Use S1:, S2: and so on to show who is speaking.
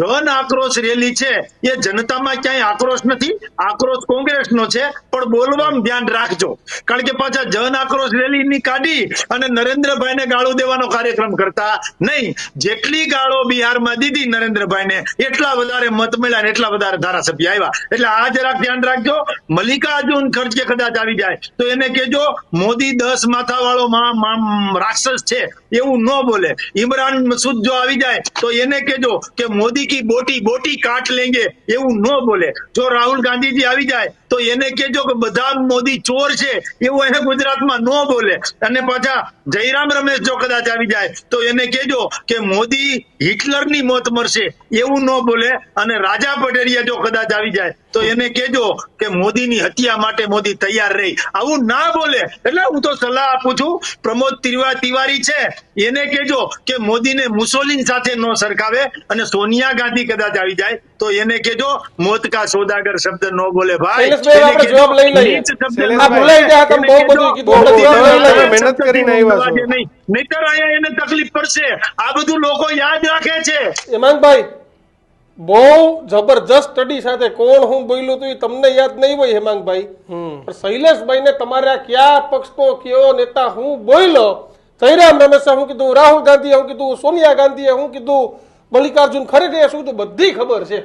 S1: જન આક્રોશ રેલી છે. એ જનતામાં ક્યાંય આક્રોશ નથી. આક્રોશ કોંગ્રેસનો છે. પણ બોલવામાં ધ્યાન રાખજો. કારણ કે પાછા જન આક્રોશ રેલી ની કાઢી અને નરેન્દ્રભાઈને ગાળો દેવાનો કાર્યક્રમ કરતા નહીં. જેટલી ગાળો બિહારમાં દીધી નરેન્દ્રભાઈને, એટલા વધારે મત મળ્યા એટલા વધારે ધારાસભ્ય આવ્યા. એટલે આ જરાક ધ્યાન રાખજો. મલ્લિકાર્જુન ખર્ચે કદાચ આવી જાય. તો એને કેજો મોદી દસ માથા વાળો રાક્ષસ છે. એવું ન બોલે. ઇમરાન મસૂદ જો આવી જાય, તો એને કેજો કે મોદી કી બોટી બોટી કાટ લેંગે એવું ન બોલે. જો રાહુલ ગાંધીજી આવી જાય તો એને કેજો કે બધા મોદી ચોર છે, એવું એને ગુજરાતમાં ન બોલે. અને પાછા જયરામ રમેશ જો કદાચ આવી જાય, તો એને કેજો કે મોદી હિટલરની મોત મરશે, એવું ન બોલે. અને રાજા પટેરિયા જો કદાચ આવી જાય, તો એને કેજો કે મોદીની હત્યા માટે મોદી તૈયાર રહી. આવું ના બોલે. એટલે હું તો સલાહ આપું છું, પ્રમોદ તિવા તિવારી છે, એને કેજો કે મોદીને મુસોલિન સાથે ન સરખાવે અને સોનિયા ગાંધી કદાચ આવી જાય તો એને કેજો મોત કા સોદાગર શબ્દ ન બોલે ભાઈ.
S2: શૈલેષભાઈ, જવાબ લઈ લઈએ.
S1: ન
S2: મહેનત
S3: કરીને આવ્યા
S1: નહીતર અહીંયા એને તકલીફ પડશે. આ બધું લોકો યાદ રાખે છે.
S2: હેમાંગભાઈ બહુ જબરજસ્ત સ્ટડી સાથે કોણ હું બોલ્યું હતું એ તમને યાદ નહીં હોય હેમાંગભાઈ પણ શૈલેષભાઈને તમારે આ કયા પક્ષનો કયો નેતા હું બોલ્યો? જયરામ રમેશે હું કીધું રાહુલ ગાંધીએ હું કીધું સોનિયા ગાંધીએ હું કીધું મલ્લિકાર્જુન ખરેખર શું કીધું બધી ખબર છે.